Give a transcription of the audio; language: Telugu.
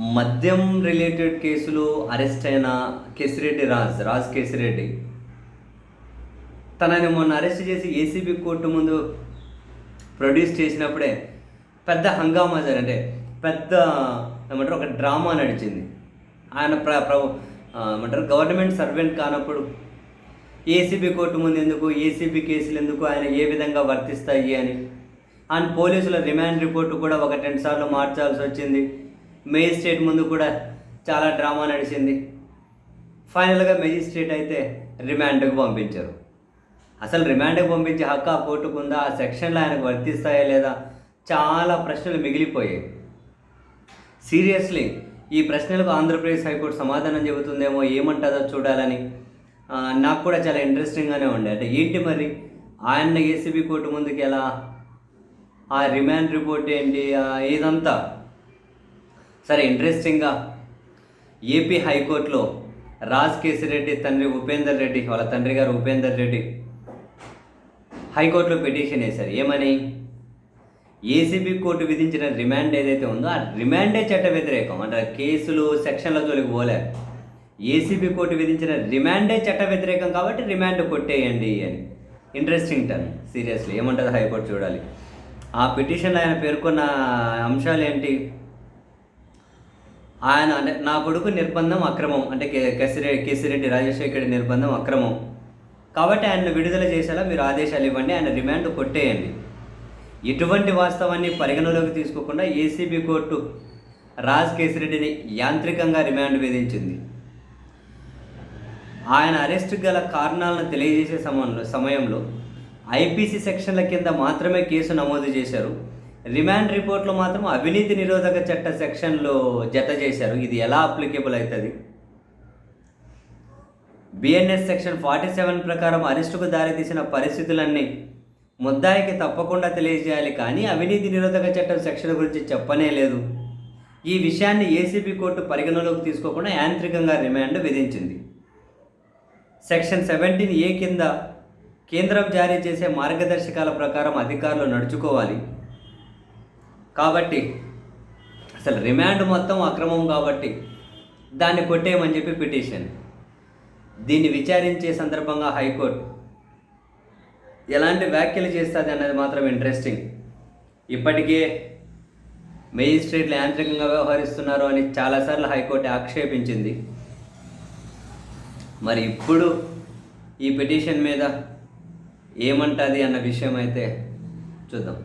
మద్యం రిలేటెడ్ కేసులో అరెస్ట్ అయిన కేసిరెడ్డి రాజ్ రాజ్ కేసిరెడ్డి. తనని మొన్న అరెస్ట్ చేసి ఏసీబీ కోర్టు ముందు ప్రొడ్యూస్ చేసినప్పుడే పెద్ద హంగామా జరిగింది అంటే పెద్ద ఏమంటారు ఒక డ్రామా నడిచింది. ఆయన ప్ర ఏమంటారు గవర్నమెంట్ సర్వెంట్ కానప్పుడు ఏసీబీ కోర్టు ముందు ఎందుకు ఏసీబీ కేసులు ఎందుకు ఆయన ఏ విధంగా వర్తిస్తాయి అని. అండ్ పోలీసుల రిమాండ్ రిపోర్టు కూడా ఒక రెండు సార్లు మార్చాల్సి వచ్చింది. మేజిస్ట్రేట్ ముందు కూడా చాలా డ్రామా నడిచింది. ఫైనల్గా మేజిస్ట్రేట్ అయితే రిమాండ్కి పంపించారు. అసలు రిమాండ్కి పంపించే హక్కు ఆ కోర్టుకు ఆ సెక్షన్లో ఆయనకు వర్తిస్తాయా లేదా? చాలా ప్రశ్నలు మిగిలిపోయాయి. సీరియస్లీ ఈ ప్రశ్నలకు ఆంధ్రప్రదేశ్ హైకోర్టు సమాధానం చెబుతుందేమో ఏమంటుందో చూడాలని నాకు కూడా చాలా ఇంట్రెస్టింగ్గానే ఉండే. అంటే ఏంటి మరి? ఆయన ఏసీబీ కోర్టు ముందుకు ఎలా ఆ రిమాండ్ రిపోర్ట్ ఏంటి? ఆ, ఇదంతా సరే ఇంట్రెస్టింగ్గా ఏపీ హైకోర్టులో రాజ్ కేసిరెడ్డి తండ్రి ఉపేందర్ రెడ్డి వాళ్ళ తండ్రి గారు ఉపేందర్ రెడ్డి హైకోర్టులో పిటిషన్ వేశారు. ఏమని? ఏసీబీ కోర్టు విధించిన రిమాండ్ ఏదైతే ఉందో ఆ రిమాండే చట్ట వ్యతిరేకం. అంటే కేసులు సెక్షన్ల జోలికి పోలే. ఏసీబీ కోర్టు విధించిన రిమాండే చట్ట వ్యతిరేకం కాబట్టి రిమాండ్ కొట్టేయండి అని. ఇంట్రెస్టింగ్ టర్న్ సీరియస్లీ ఏమంటుంది హైకోర్టు చూడాలి. ఆ పిటిషన్లో ఆయన పేర్కొన్న అంశాలు ఏంటి? ఆయన అంటే నా కొడుకు నిర్బంధం అక్రమం అంటే కే- కేసిరెడ్డి కేసిరెడ్డి రాజశేఖర్ నిర్బంధం అక్రమం. కాబట్టి ఆయన విడుదల చేసేలా మీరు ఆదేశాలు ఇవ్వండి ఆయన రిమాండ్ కొట్టేయండి. ఎటువంటి వాస్తవాన్ని పరిగణలోకి తీసుకోకుండా ఏసీబీ కోర్టు రాజ్ కేసిరెడ్డిని యాంత్రికంగా రిమాండ్ విధించింది. ఆయన అరెస్ట్ గల కారణాలను తెలియజేసే సమయంలో సమయంలో ఐపీసీ సెక్షన్ల కింద మాత్రమే కేసు నమోదు చేశారు. రిమాండ్ రిపోర్ట్లో మాత్రం అవినీతి నిరోధక చట్ట సెక్షన్లో జత చేశారు. ఇది ఎలా అప్లికేబుల్ అవుతుంది? బిఎన్ఎస్ సెక్షన్ ఫార్టీ సెవెన్ ప్రకారం అరెస్టుకు దారితీసిన పరిస్థితులన్నీ ముద్దాయికి తప్పకుండా తెలియజేయాలి కానీ అవినీతి నిరోధక చట్టం సెక్షన్ గురించి చెప్పనే లేదు. ఈ విషయాన్ని ఏసీబీ కోర్టు పరిగణలోకి తీసుకోకుండా యాంత్రికంగా రిమాండ్ విధించింది. సెక్షన్ సెవెంటీన్ ఏ కింద కేంద్రం జారీ చేసే మార్గదర్శకాల ప్రకారం అధికారులు నడుచుకోవాలి. కాబట్టి అసలు రిమాండ్ మొత్తం అక్రమం కాబట్టి దాన్ని కొట్టేయమని చెప్పి పిటిషన్. దీన్ని విచారించే సందర్భంగా హైకోర్టు ఎలాంటి వ్యాఖ్యలు చేస్తుంది అన్నది మాత్రం ఇంట్రెస్టింగ్ ఇప్పటికే మేజిస్ట్రేట్లు యాంత్రికంగా వ్యవహరిస్తున్నారు అని చాలాసార్లు హైకోర్టు ఆక్షేపించింది. మరి ఇప్పుడు ఈ పిటిషన్ మీద ఏమంటుంది అన్న విషయం అయితే చూద్దాం.